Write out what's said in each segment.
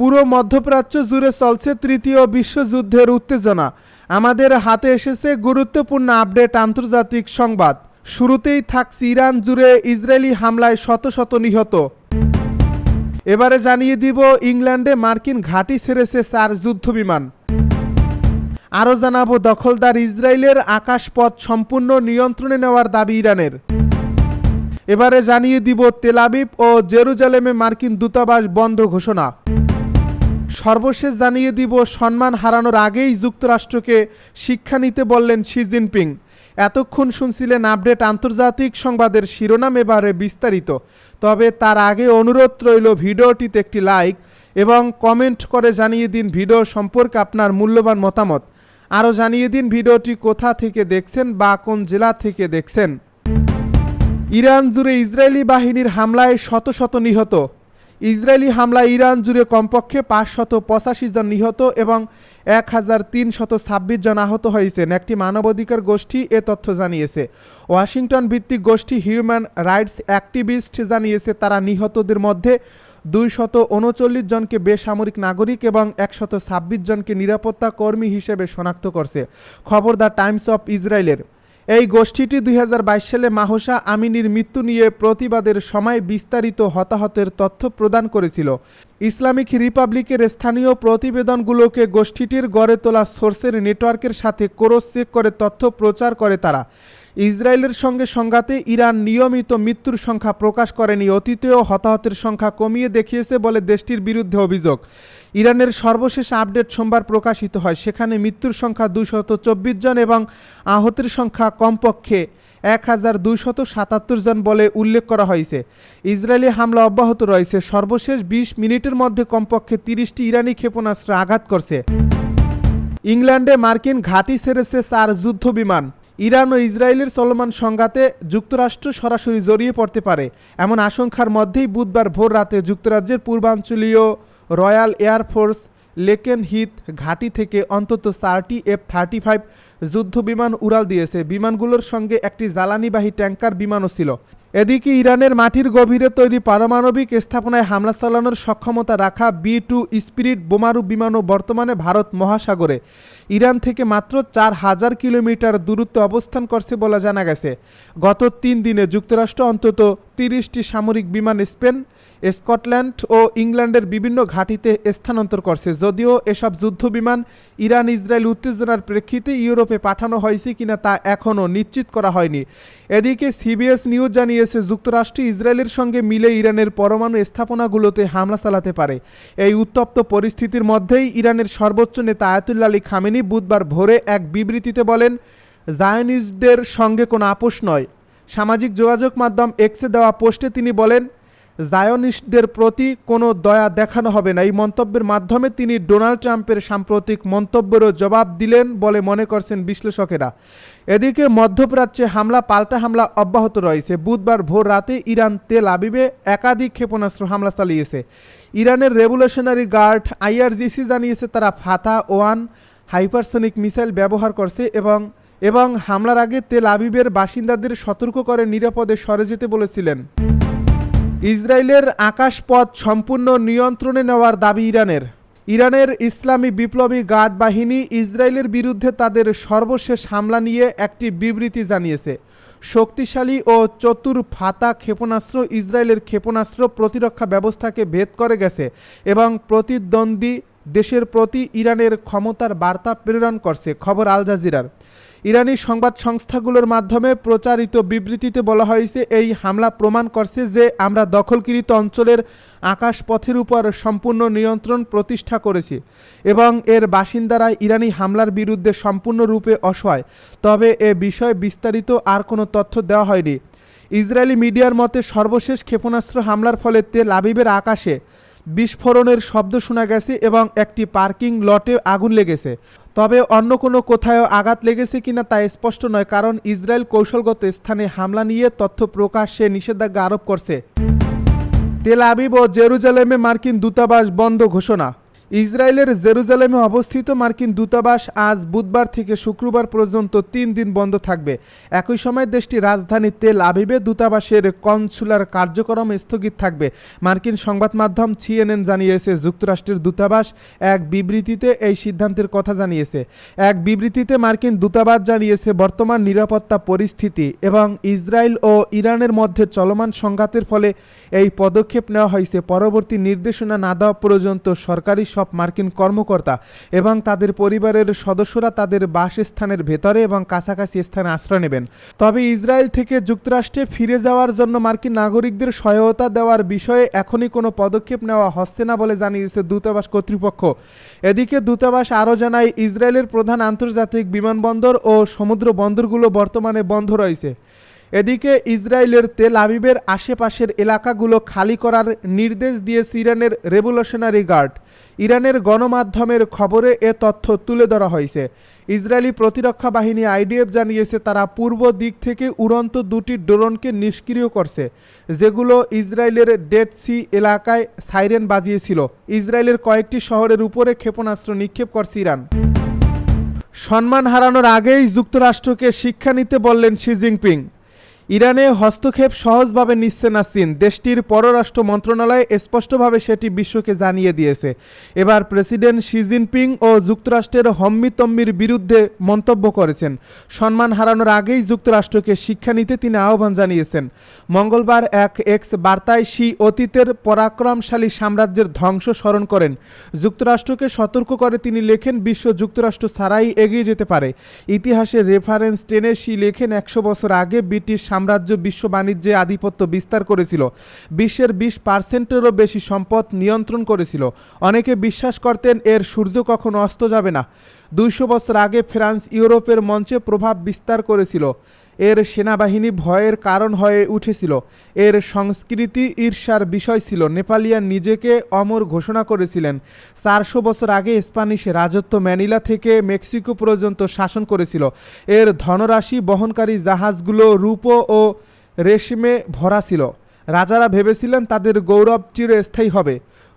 পুরো মধ্যপ্রাচ্য জুড়ে চলছে তৃতীয় বিশ্বযুদ্ধের উত্তেজনা। আমাদের হাতে এসেছে গুরুত্বপূর্ণ আপডেট আন্তর্জাতিক সংবাদ। শুরুতেই থাকছে ইরান জুড়ে ইসরায়েলি হামলায় শত শত নিহত। এবারে জানিয়ে দিব, ইংল্যান্ডে মার্কিন ঘাঁটি ছেড়েছে চার যুদ্ধবিমান। আরও জানাব, দখলদার ইসরায়েলের আকাশপথ সম্পূর্ণ নিয়ন্ত্রণে নেওয়ার দাবি ইরানের। এবারে জানিয়ে দিব তেলাবিব ও জেরুজালেমে মার্কিন দূতাবাস বন্ধ ঘোষণা। সর্বশেষ জানিয়ে দিব, সম্মান হারানোর আগেই যুক্তরাষ্ট্রকে শিক্ষা নিতে বললেন শি জিনপিং। এতক্ষণ শুনছিলেন আপডেট আন্তর্জাতিক সংবাদের শিরোনাম এবারে বিস্তারিত। তবে তার আগে অনুরোধ রইল ভিডিওটিতে একটি লাইক এবং কমেন্ট করে জানিয়ে দিন ভিডিও সম্পর্কে আপনার মূল্যবান মতামত। আরও জানিয়ে দিন ভিডিওটি কোথা থেকে দেখছেন বা কোন জেলা থেকে দেখছেন। ইরান জুড়ে ইসরায়েলি বাহিনীর হামলায় শত শত নিহত। ইসরায়েলি হামলায় ইরান জুড়ে কমপক্ষে পাঁচশত পঁচাশি জন নিহত এবং এক হাজার তিনশত ছাব্বিশ জন আহত হয়েছেন, একটি মানবাধিকার গোষ্ঠী এ তথ্য জানিয়েছে। ওয়াশিংটন ভিত্তিক গোষ্ঠী হিউম্যান রাইটস অ্যাক্টিভিস্ট জানিয়েছে, তারা নিহতদের মধ্যে দুইশত উনচল্লিশ জনকে বেসামরিক নাগরিক এবং একশত ছাব্বিশ জনকে নিরাপত্তা কর্মী হিসেবে শনাক্ত করছে খবর দ্য টাইমস অফ ইসরায়েলের। এই গোষ্ঠীটি দুই হাজার বাইশ সালে মাহসা আমিনীর মৃত্যু নিয়ে প্রতিবাদের সময় বিস্তারিত হতাহতের তথ্য প্রদান করেছিল। ইসলামিক রিপাবলিকের স্থানীয় প্রতিবেদনগুলোকে গোষ্ঠীটির গড়ে তোলা সোর্সের নেটওয়ার্কের সাথে ক্রস চেক করে তথ্য প্রচার করে তারা। ইসরায়েলের সঙ্গে সংঘাতে ইরান নিয়মিত মৃত্যুর সংখ্যা প্রকাশ করেনি, অতীতেও হতাহতের সংখ্যা কমিয়ে দেখিয়েছে বলে দেশটির বিরুদ্ধে অভিযোগ। ইরানের সর্বশেষ আপডেট সোমবার প্রকাশিত হয়, সেখানে মৃত্যুর সংখ্যা দুশত চব্বিশ জন এবং আহতের সংখ্যা কমপক্ষে এক হাজার দুইশত সাতাত্তর জন বলে উল্লেখ করা হয়েছে। ইসরায়েলি হামলা অব্যাহত রয়েছে। সর্বশেষ বিশ মিনিটের মধ্যে কমপক্ষে তিরিশটি ইরানি ক্ষেপণাস্ত্র আঘাত করছে। ইংল্যান্ডে মার্কিন ঘাঁটি ছেড়েছে চার যুদ্ধ বিমান ইরান ও ইসরায়েলের চলমান সংঘাতে যুক্তরাষ্ট্র সরাসরি জড়িয়ে পড়তে পারে। এমন আশঙ্কার মধ্যেই বুধবার ভোর রাতে যুক্তরাজ্যের পূর্বাঞ্চলীয় রয়্যাল এয়ারফোর্স লেকেন হিথ ঘাঁটি থেকে অন্তত চারটি এফ থার্টি ফাইভ যুদ্ধ বিমান উড়াল দিয়েছে। বিমানগুলোর সঙ্গে একটি জ্বালানিবাহী ট্যাঙ্কার বিমানও ছিল। এদিকে ইরানের মাটির গভীরে তৈরি পারমাণবিক স্থাপনায় হামলা চালানোর সক্ষমতা রাখা বি টু স্পিরিট বোমারু বিমানও বর্তমানে ভারত মহাসাগরে। ইরান থেকে মাত্র চার হাজার কিলোমিটার দূরত্বে অবস্থান করছে বলে জানা গেছে। গত তিন দিনে যুক্তরাষ্ট্র অন্তত তিরিশটি সামরিক বিমান স্পেন স্কটল্যান্ড ও ইংল্যান্ডের বিভিন্ন ঘাঁটিতে স্থানান্তর করছে। যদিও এসব যুদ্ধ বিমান ইরান ইসরায়েল উত্তেজনার প্রেক্ষিতে ইউরোপে পাঠানো হয়েছে কিনা তা এখনও নিশ্চিত করা হয়নি। এদিকে সিবিএস নিউজ জানিয়েছে, যুক্তরাষ্ট্র ইসরায়েলের সঙ্গে মিলে ইরানের পরমাণু স্থাপনাগুলোতে হামলা চালাতে পারে। এই উত্তপ্ত পরিস্থিতির মধ্যেই ইরানের সর্বোচ্চ নেতা আয়াতুল্লা আলী খামেনি বুধবার ভোরে এক বিবৃতিতে বলেন জায়নিস্টদের সঙ্গে কোনো আপোষ নয়। সামাজিক যোগাযোগ মাধ্যম এক্সে দেওয়া পোস্টে তিনি বলেন জায়নিস্টদের প্রতি কোনো দয়া দেখানো হবে না। এই মন্তব্যের মাধ্যমে তিনি ডোনাল্ড ট্রাম্পের সাম্প্রতিক মন্তব্যেরও জবাব দিলেন বলে মনে করছেন বিশ্লেষকেরা। এদিকে মধ্যপ্রাচ্যে হামলা, পাল্টা হামলা অব্যাহত রয়েছে। বুধবার ভোর রাতে ইরান তেল আবিবে একাধিক ক্ষেপণাস্ত্র হামলা চালিয়েছে। ইরানের রেভুলেশনারি গার্ড আইআরজিসি জানিয়েছে, তারা ফাতা ওয়ান হাইপারসনিক মিসাইল ব্যবহার করছে এবং এবং হামলার আগে তেল আবিবের বাসিন্দাদের সতর্ক করে নিরাপদে সরে যেতে বলেছিলেন। ইসরায়েলের আকাশপথ সম্পূর্ণ নিয়ন্ত্রণে নেওয়ার দাবি ইরানের। ইরানের ইসলামী বিপ্লবী গার্ড বাহিনী ইসরায়েলের বিরুদ্ধে তাদের সর্বশেষ হামলা নিয়ে একটি বিবৃতি জানিয়েছে। শক্তিশালী ও চতুর ফাতা ক্ষেপণাস্ত্র ইসরায়েলের ক্ষেপণাস্ত্র প্রতিরক্ষা ব্যবস্থাকে ভেদ করে গেছে এবং প্রতিদ্বন্দ্বী দেশের প্রতি ইরানের ক্ষমতার বার্তা প্রেরণ করছে, খবর আল জাজিরার। ইরানি সংবাদ সংস্থাগুলোর মাধ্যমে প্রচারিত বিবৃতিতে বলা হয়েছে, এই হামলা প্রমাণ করছে যে আমরা দখলকৃত অঞ্চলের আকাশপথের উপর সম্পূর্ণ নিয়ন্ত্রণ প্রতিষ্ঠা করেছি এবং এর বাসিন্দারা ইরানি হামলার বিরুদ্ধে সম্পূর্ণরূপে অসহায়। তবে এ বিষয়ে বিস্তারিত আর কোনো তথ্য দেওয়া হয়নি। ইসরায়েলি মিডিয়ার মতে, সর্বশেষ ক্ষেপণাস্ত্র হামলার ফলে তেল আবিবের আকাশে বিস্ফোরণের শব্দ শোনা গেছে এবং একটি পার্কিং লটে আগুন লেগেছে। তবে অন্য কোনো কোথাও আঘাত লেগেছে কিনা তা স্পষ্ট নয়, কারণ ইসরায়েল কৌশলগত স্থানে হামলা নিয়ে তথ্য প্রকাশে নিষেধাজ্ঞা আরোপ করছে। তেল আবিব ও জেরুজালেমে মার্কিন দূতাবাস বন্ধ ঘোষণা। ইসরায়েলের জেরুজালেমে অবস্থিত মার্কিন দূতাবাস আজ বুধবার থেকে শুক্রবার পর্যন্ত তিন দিন বন্ধ থাকবে। একই সময় দেশটির রাজধানী তেল আবিবে দূতাবাসের কনসুলার কার্যক্রম স্থগিত থাকবে। মার্কিন সংবাদ মাধ্যম সিএনএন জানিয়েছে, যুক্তরাষ্ট্রের দূতাবাস এক বিবৃতিতে এই সিদ্ধান্তের কথা জানিয়েছে। এক বিবৃতিতে মার্কিন দূতাবাস জানিয়েছে, বর্তমান নিরাপত্তা পরিস্থিতি এবং ইসরায়েল ও ইরানের মধ্যে চলমান সংঘাতের ফলে এই পদক্ষেপ নেওয়া হয়েছে। পরবর্তী নির্দেশনা না দেওয়া পর্যন্ত সরকারি সব মার্কিন কর্মকর্তা এবং তাদের পরিবারের সদস্যরা তাদের বাসস্থানের ভেতরে এবং কাছাকাছি স্থানে আশ্রয় নেবেন। তবে ইসরায়েল থেকে যুক্তরাষ্ট্রে ফিরে যাওয়ার জন্য মার্কিন নাগরিকদের সহায়তা দেওয়ার বিষয়ে এখনই কোনো পদক্ষেপ নেওয়া হচ্ছে না বলে জানিয়েছে দূতাবাস কর্তৃপক্ষ। এদিকে দূতাবাস আরও জানায়, ইসরায়েলের প্রধান আন্তর্জাতিক বিমানবন্দর ও সমুদ্র বন্দরগুলো বর্তমানে বন্ধ রয়েছে। এদিকে ইসরায়েলের তেল আবিবের আশেপাশের এলাকাগুলো খালি করার নির্দেশ দিয়েছে ইরানের রেভলিউশনারি গার্ড ইরানের গণমাধ্যমের খবরে এ তথ্য তুলে ধরা হয়েছে। ইসরায়েলি প্রতিরক্ষা বাহিনী আইডিএফ জানিয়েছে, তারা পূর্ব দিক থেকে উড়ন্ত দুটি ড্রোনকে নিষ্ক্রিয় করছে, যেগুলো ইসরায়েলের ডেড সি এলাকায় সাইরেন বাজিয়েছিল। ইসরায়েলের কয়েকটি শহরের উপরে ক্ষেপণাস্ত্র নিক্ষেপ করছে ইরান। সম্মান হারানোর আগেই যুক্তরাষ্ট্রকে শিক্ষা নিতে বললেন শি জিনপিং। ইরানে হস্তক্ষেপ সহজভাবে নিচ্ছে না চীন। দেশটির পররাষ্ট্র মন্ত্রণালয় স্পষ্টভাবে সেটি বিশ্বকে জানিয়ে দিয়েছে। এবার প্রেসিডেন্ট শি জিনপিং ও যুক্তরাষ্ট্রের হম্মি তম্মির বিরুদ্ধে মন্তব্য করেছেন। সম্মান হারানোর আগেই যুক্তরাষ্ট্রকে শিক্ষা নিতে তিনি আহ্বান জানিয়েছেন। মঙ্গলবার এক এক্স বার্তায় শি অতীতের পরাক্রমশালী সাম্রাজ্যের ধ্বংস স্মরণ করেন। যুক্তরাষ্ট্রকে সতর্ক করে তিনি লেখেন, বিশ্ব যুক্তরাষ্ট্র ছাড়াই এগিয়ে যেতে পারে। ইতিহাসের রেফারেন্স টেনে শি লেখেন, একশো বছর আগে ব্রিটিশ সাম্রাজ্য বিশ্ব বাণিজ্যে আধিপত্য বিস্তার করেছিল। বিশ্বের বিশ পার্সেন্টেরও বেশি সম্পদ নিয়ন্ত্রণ করেছিল। অনেকে বিশ্বাস করতেন এর সূর্য কখনো অস্ত যাবে না। দুইশো বছর আগে ফ্রান্স ইউরোপের মঞ্চে প্রভাব বিস্তার করেছিল। এর সেনাবাহিনী ভয়ের কারণ হয়ে উঠেছিল। এর সংস্কৃতি ঈর্ষার বিষয় ছিল। নেপালিয়ান নিজেকে অমর ঘোষণা করেছিলেন। চারশো বছর আগে স্প্যানিশ রাজত্ব ম্যানিলা থেকে মেক্সিকো পর্যন্ত শাসন করেছিল। এর ধনরাশি বহনকারী জাহাজগুলো রূপ ও রেশমে ভরা ছিল। রাজারা ভেবেছিলেন তাদের গৌরব চিরস্থায়ী হবে।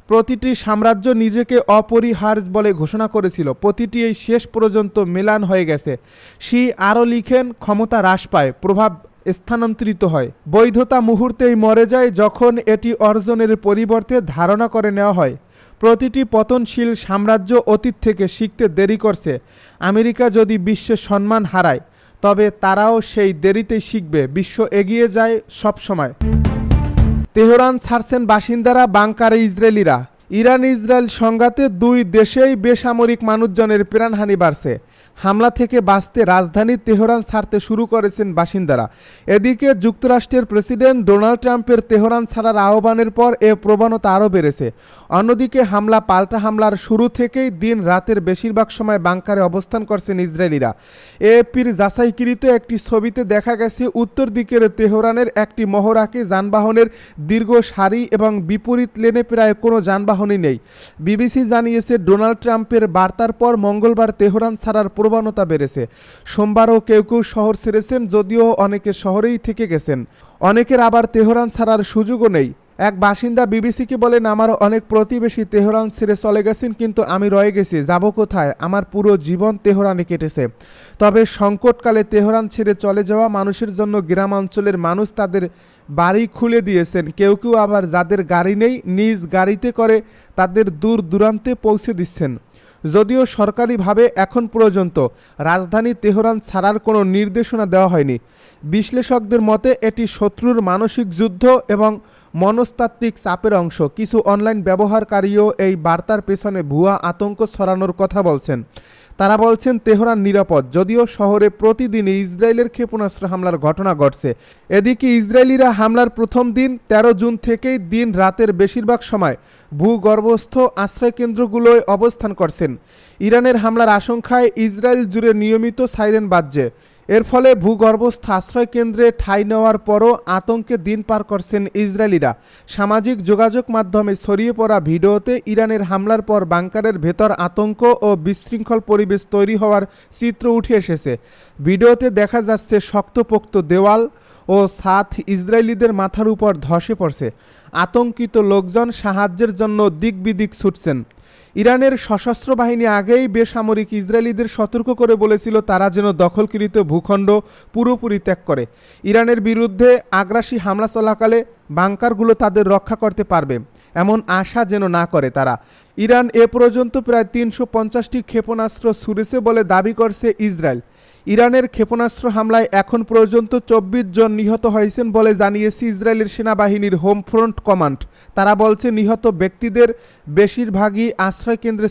প্রতিটি সাম্রাজ্য নিজেকে অপরিহার্য বলে ঘোষণা করেছিল। প্রতিটি এই শেষ পর্যন্ত মেলান হয়ে গেছে। সি আরও লিখেন, ক্ষমতা হ্রাস পায়, প্রভাব স্থানান্তরিত হয়। বৈধতা মুহূর্তেই মরে যায় যখন এটি অর্জনের পরিবর্তে ধারণা করে নেওয়া হয়। প্রতিটি পতনশীল সাম্রাজ্য অতীত থেকে শিখতে দেরি করছে। আমেরিকা যদি বিশ্বের সম্মান হারায়, তবে তারাও সেই দেরিতেই শিখবে। বিশ্ব এগিয়ে যায় সব সময়। তেহরান ছাড়ছেন বাসিন্দারা বাংকারে ইসরায়েলিরা। ইরান ইসরায়েল সংঘাতে দুই দেশেই বেসামরিক মানুষজনের প্রাণহানি বাড়ছে। হামলা থেকে বাঁচতে রাজধানী তেহরান ছাড়তে শুরু করেছেন বাসিন্দারা। এদিকে যুক্তরাষ্ট্রের প্রেসিডেন্ট ডোনাল্ড ট্রাম্পের তেহরান ছাড়ার আহ্বানের পর এ প্রবণতা আরও বেড়েছে। অন্যদিকে হামলা, পাল্টা হামলার শুরু থেকেই দিন রাতের বেশিরভাগ সময় বাংকারে অবস্থান করছেন ইসরায়েলিরা। এপির যাচাইকৃত একটি ছবিতে দেখা গেছে, উত্তর দিকের তেহরানের একটি মহড়াকে যানবাহনের দীর্ঘ সারি এবং বিপরীত লেনে প্রায় কোনো যানবাহনই নেই। বিবিসি জানিয়েছে, ডোনাল্ড ট্রাম্পের বার্তার পর মঙ্গলবার তেহরান ছাড়ার প্রবণতা বেড়েছে। সোমবারও কেউ কেউ শহর ছেড়েছেন, যদিও অনেকে শহরেই থেকে গেছেন। অনেকের আবার তেহরান ছাড়ার সুযোগও নেই। এক বাসিন্দা বিবিসিকে বলেন, আমার অনেক প্রতিবেশী তেহরান ছেড়ে চলে গেছেন, কিন্তু আমি রয়ে গেছি। যাব কোথায়? আমার পুরো জীবন তেহরানে কেটেছে। তবে সংকটকালে তেহরান ছেড়ে চলে যাওয়া মানুষের জন্য গ্রামাঞ্চলের মানুষ তাদের বাড়ি খুলে দিয়েছেন। কেউ কেউ আবার যাদের গাড়ি নেই, নিজ গাড়িতে করে তাদের দূর দূরান্তে পৌঁছে দিচ্ছেন। যদিও সরকারিভাবে এখন পর্যন্ত রাজধানী তেহরান ছাড়ার কোনো নির্দেশনা দেওয়া হয়নি। বিশ্লেষকদের মতে, এটি শত্রুর মানসিক যুদ্ধ এবং মনস্তাত্ত্বিক চাপের অংশ। কিছু অনলাইন ব্যবহারকারীও এই বার্তার পেছনে ভুয়া আতঙ্ক ছড়ানোর কথা বলছেন। তারা বলছেন, তেহরান নিরাপদ। যদিও শহরে প্রতিদিন ইসরায়েলের ক্ষেপণাস্ত্র হামলার ঘটনা ঘটছে। এদিকে ইসরায়েলিরা হামলার প্রথম দিন ১৩ জুন থেকেই দিন রাতের বেশিরভাগ সময় ভূগর্ভস্থ আশ্রয়কেন্দ্রগুলোয় অবস্থান করছেন। ইরানের হামলার আশঙ্কায় ইসরায়েল জুড়ে নিয়মিত সাইরেন বাজছে। এর ফলে ভূগর্ভস্থ আশ্রয়কেন্দ্রে ঠাঁই নেওয়ার পরও আতঙ্কে দিন পার করছেন ইসরায়েলিরা। সামাজিক যোগাযোগ মাধ্যমে ছড়িয়ে পড়া ভিডিওতে ইরানের হামলার পর বাংকারের ভেতর আতঙ্ক ও বিশৃঙ্খল পরিবেশ তৈরি হওয়ার চিত্র উঠে এসেছে। ভিডিওতে দেখা যাচ্ছে শক্তপোক্ত দেওয়াল ও সাথ ইসরায়েলিদের মাথার উপর ধসে পড়ছে। আতঙ্কিত লোকজন সাহায্যের জন্য দিক বিদিক ছুটছেন। ইরানের সশস্ত্র বাহিনী আগেই বেসামরিক ইসরায়েলিদের সতর্ক করে বলেছিল, তারা যেন দখলকৃত ভূখণ্ড পুরোপুরি ত্যাগ করে। ইরানের বিরুদ্ধে আগ্রাসী হামলা চলাকালে বাংকারগুলো তাদের রক্ষা করতে পারবে, এমন আশা যেন না করে তারা। ইরান এ পর্যন্ত প্রায় তিনশো পঞ্চাশটি ক্ষেপণাস্ত্র ছুড়েছে বলে দাবি করছে ইসরায়েল। ইরানের ক্ষেপণাস্ত্র হামলায় এখন পর্যন্ত চব্বিশ জন নিহত হয়েছেন বলে জানিয়েছে ইসরায়েলের সেনাবাহিনীর হোম ফ্রন্ট কমান্ড। তারা বলছে, নিহত ব্যক্তিদের বেশিরভাগই আশ্রয়কেন্দ্রে